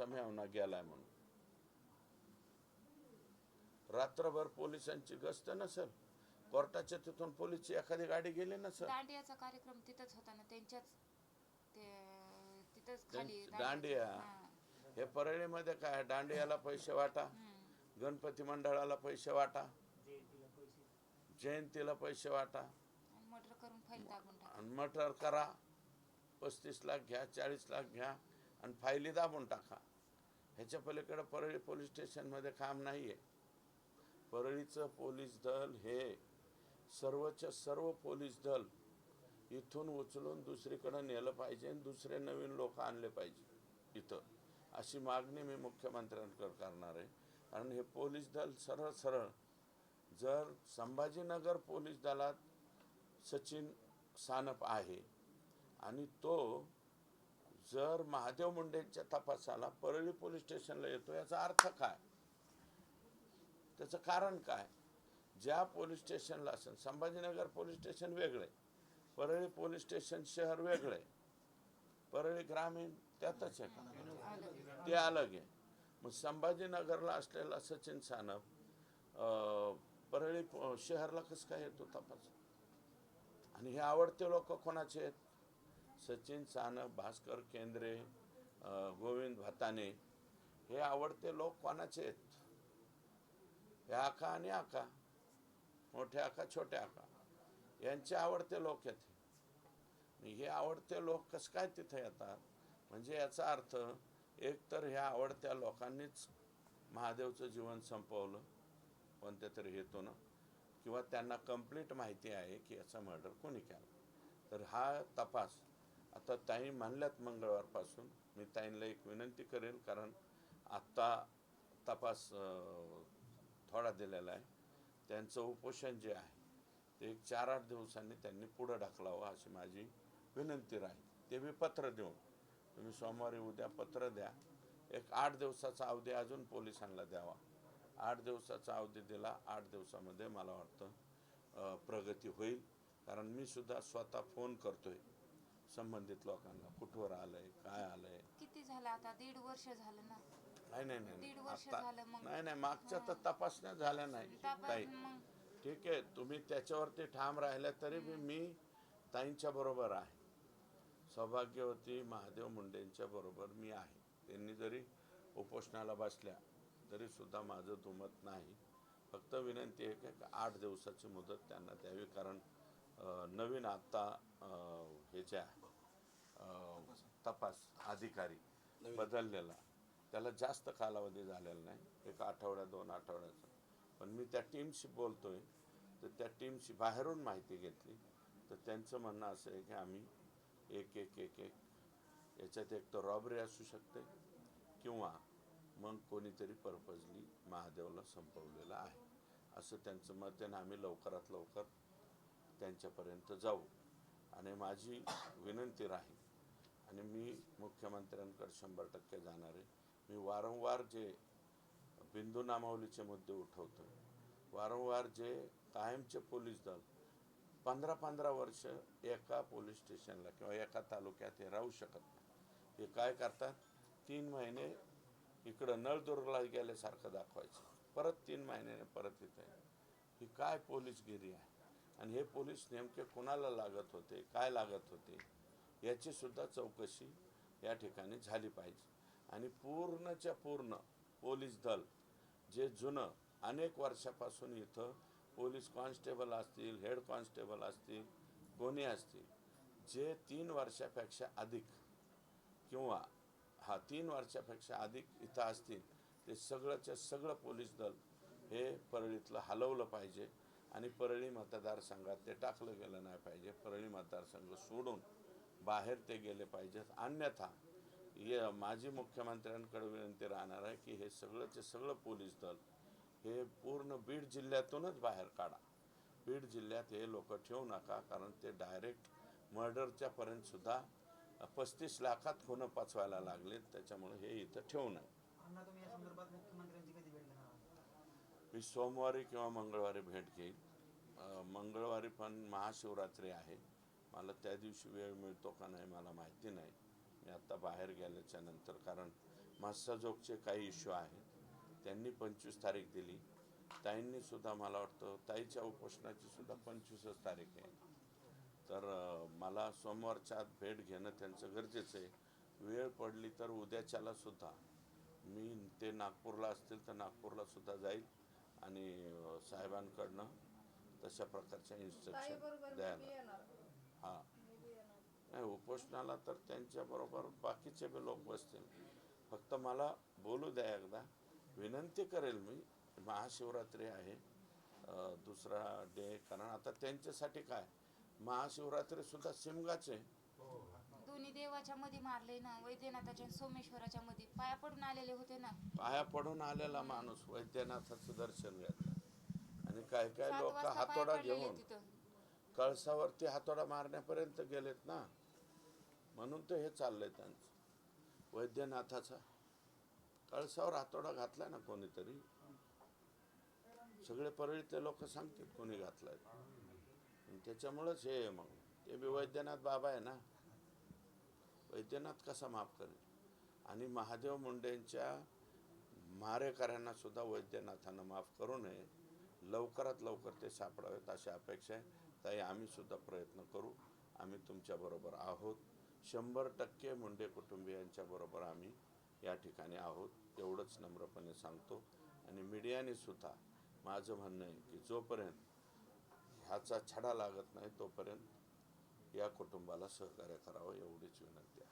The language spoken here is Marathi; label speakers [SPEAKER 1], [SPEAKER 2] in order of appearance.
[SPEAKER 1] तुमचा मेहना गेलाय म्हणून. रात्रभर पोलिसांची गस्त नसेल. कोर्टाच्या तिथून पोलीसची एखादी गाडी गेली नसेल.
[SPEAKER 2] दांडियाचा कार्यक्रम तिथंच होता ना त्यांच्याच ते तिथंच खाली
[SPEAKER 1] त्यांची दांडिया.
[SPEAKER 2] हा.
[SPEAKER 1] परळीमध्ये काय दांडियाला पैसे वाटा. गणपती मंडळाला पैसे वाटा? जयंतीला पैसे वाटा?
[SPEAKER 2] आणि
[SPEAKER 1] मटर करा. पस्तीस लाख घ्या चाळीस लाख घ्या आणि फायली दाबून टाका. ह्याच्या पलीकडं परळी पोलीस स्टेशनमध्ये काम नाही आहे परळीचं पोलीस दल हे सर्वच्या सर्व पोलीस दल इथून उचलून दुसरीकडं नेलं पाहिजे आणि दुसरे नवीन लोक आणले पाहिजे इथं. अशी मागणी मी मुख्यमंत्र्यांकडे करणार आहे. कारण हे पोलीस दल सरळ सरळ जर संभाजीनगर पोलीस दलात सचिन सानप आहे आणि तो जर महादेव मुंडेंच्या तपासाला परळी पोलीस स्टेशनला येतो याचा अर्थ काय? त्याचं कारण काय? ज्या पोलीस स्टेशनला असेल संभाजीनगर पोलीस स्टेशन वेगळे परळी पोलीस स्टेशन शहर वेगळे परळी ग्रामीण त्यातच आहे का? ते अलग आहे. मग संभाजीनगरला असलेला सचिन सानप परळी शहरला कसं काय येतो तपास? आणि हे आवडते लोक कोणाचे आहेत? सचिन सानप भास्कर केंद्रे गोविंद भाताने हे आवडते लोक कोणाचे आहेत? हे आका आणि आका मोठे आका छोटे आका यांचे आवडते लोक आहेत हे. आवडते लोक कसं काय तिथे येतात? म्हणजे याचा अर्थ एक तर ह्या आवडत्या लोकांनीच महादेवचं जीवन संपवलं कोणत्या तरी हेतूनं किंवा त्यांना कंप्लीट माहिती आहे की याचा मर्डर कोणी केला. तर हा तपास आता ताई म्हणल्यात मंगळवारपासून. मी ताईंना एक विनंती करेल कारण आत्ता तपास थोडा दिलेला आहे. त्यांचं उपोषण जे आहे ते एक चार आठ दिवसांनी त्यांनी पुढं ढकलावं अशी माझी विनंती राहील. ते मी पत्र देऊन तुम्ही सोमवारी उद्या पत्र द्या. एक आठ दिवसाचा अवधी अजून पोलिसांना द्यावा. आठ दिवसाचा अवधी दिला आठ दिवसामध्ये मला वाटतं प्रगती होईल. कारण मी सुद्धा स्वतः फोन करतोय. संबंधित लोकांना कुठवर आलंय काय आलंय?
[SPEAKER 2] किती झालं आता? दीड वर्ष झालं ना?
[SPEAKER 1] नाही नाही नाही
[SPEAKER 2] दीड. वर्ष
[SPEAKER 1] आता
[SPEAKER 2] झालं मग.
[SPEAKER 1] नाही नाही मागच्या तर तपासण्या झाल्या नाही.
[SPEAKER 2] तपास
[SPEAKER 1] ताई
[SPEAKER 2] मग.
[SPEAKER 1] ठीक आहे तुम्ही त्याच्यावरती ठाम राहिल्या तरी बी मी ताईंच्या बरोबर आहे. सौभाग्यवती महादेव मुंडेंच्या बरोबर मी आहे. त्यांनी जरी उपोषणाला बसल्या तरी सुद्धा माझं दुमत नाही. फक्त विनंती आहे की आठ दिवसाची मुदत त्यांना द्यावी कारण अं, नवीन आत्ता अं, अं, तपास अधिकारी बदललेला. त्याला जास्त कालावधी झालेला नाही. एक आठवड्या दोन आठवड्याचा. पण मी त्या टीमशी बोलतोय. तर त्या टीमशी बाहेरून माहिती घेतली. तर त्यांचं म्हणणं असं आहे की आम्ही एक एक एक एक याच्यात एक तर रॉबरी असू शकते किंवा मग कोणीतरी पर्पजली महादेवला संपवलेलं आहे. असं त्यांचं मत आहे आणि आम्ही लवकरात लवकर त्यांच्यापर्यंत जाऊ. आणि माझी विनंती राहील आणि मी मुख्यमंत्र्यांकडे शंभर टक्के जाणार आहे. मी वारंवार जे बिंदू नामावलीचे मुद्दे उठवतो वारंवार जे कायमचे पोलीस दल पंधरा पंधरा वर्ष एका पोलीस स्टेशनला किंवा एका तालुक्यात हे राहू शकत नाही. हे काय करतात? तीन महिने इकडं नळदुर्गला गेल्यासारखं दाखवायचं. परत तीन महिन्याने परत इथे. ही काय पोलीसगिरी आहे? आणि हे पोलीस नेमके कोणाला लागत होते काय लागत होते याची सुद्धा चौकशी या ठिकाणी झाली पाहिजे. आणि पूर्णच्या पूर्ण पोलीस दल जे जुनं अनेक वर्षापासून इथं पोलीस कॉन्स्टेबल असतील हेड कॉन्स्टेबल असतील कोणी असतील जे तीन वर्षापेक्षा अधिक किंवा हा तीन वर्षापेक्षा अधिक इथं असतील ते सगळंच्या सगळं पोलीस दल हे परळीतलं हलवलं पाहिजे. आणि परळी मतदारसंघात ते टाकलं गेलं नाही पाहिजे. परळी मतदारसंघ सोडून बाहेर ते गेले पाहिजेत. अन्यथा ये माजी मुख्यमंत्र्यांकडे विनंती राहणार आहे की हे सगळंचे सगळं पोलीस दल हे पूर्ण बीड जिल्ह्यातूनच बाहेर काढा. बीड जिल्ह्यात हे लोक ठेवू नका कारण ते डायरेक्ट मर्डरच्या पर्यंत सुद्धा पस्तीस लाखात खुनं पचवायला लागलेत. त्याच्यामुळे हे इथं ठेवू नये
[SPEAKER 3] अण्णा तुम्ही या संदर्भात मुख्यमंत्र्यांची कधी भेट घेणार आहात
[SPEAKER 1] मी सोमवारी किंवा मंगळवारी भेट घेईन. मंगळवारी पण महाशिवरात्री आहे. मला त्या दिवशी वेळ मिळतो का नाही मला माहिती नाही. मी आत्ता बाहेर गेल्याच्यानंतर कारण मास्साजोगचे काही इश्यू आहेत. त्यांनी पंचवीस तारीख दिली. ताईंनी सुद्धा मला वाटतं ताईच्या उपोषणाची सुद्धा पंचवीसच तारीख आहे. तर मला सोमवारच्या आत भेट घेणं त्यांचं गरजेचं आहे. वेळ पडली तर उद्याच्याला सुद्धा. मी ते नागपूरला असतील तर नागपूरला सुद्धा जाईल. आणि साहेबांकडनं तशा प्रकारच्या इन्स्ट्रक्शन द्यायला. हां. नाही उपोषणाला तर त्यांच्याबरोबर बाकीचे बी लोक बसतील. फक्त मला बोलू द्या एकदा. विनंती करेल मी महाशिवरात्री आहे दुसरा डे कारण आता त्यांच्यासाठी काय? महाशिवरात्री सुद्धा सिमगाच
[SPEAKER 2] देवाच्या मध्ये मारले ना वैद्यनाथाच्या आणि सोमेश्वराच्या मध्ये पाया पडून आलेले होते ना.
[SPEAKER 1] पाया पडून आलेला माणूस वैद्यनाथाचं दर्शन घेतलं. आणि काय काय
[SPEAKER 2] सात
[SPEAKER 1] लोक
[SPEAKER 2] वाजता पाया
[SPEAKER 1] हातोडा
[SPEAKER 2] पडलेले
[SPEAKER 1] घेऊन
[SPEAKER 2] तिथं.
[SPEAKER 1] कळसावरती हातोडा मारण्यापर्यंत गेलेत ना. म्हणून तर हे चाललंय त्यांचं. वैद्यनाथाचा. कळसावर हातोडा घातलाय ना कोणीतरी. सगळे परळीतले लोक सांगतील कोणी घातलाय. आणि त्याच्यामुळंच हे आहे मग. ते बी वैद्यनाथ बाबा आहे ना. वैद्यनाथ कसा माफ करेल? आणि महादेव मुंडेंच्या मारेकऱ्यांना सुद्धा वैद्यनाथानं माफ करू नये. लवकरात लवकर ते सापडावेत अशी अपेक्षा आहे. ताई आम्ही सुद्धा प्रयत्न करू. आम्ही तुमच्याबरोबर आहोत. शंभर टक्के मुंडे कुटुंबियांच्याबरोबर आम्ही या ठिकाणी आहोत. एवढंच नम्रपणे सांगतो. आणि मीडियाने सुद्धा माझं म्हणणं आहे की जोपर्यंत ह्याचा छडा लागत नाही तोपर्यंत या कुटुंबाला सहकार्य करावं एवढीच विनंती आहे.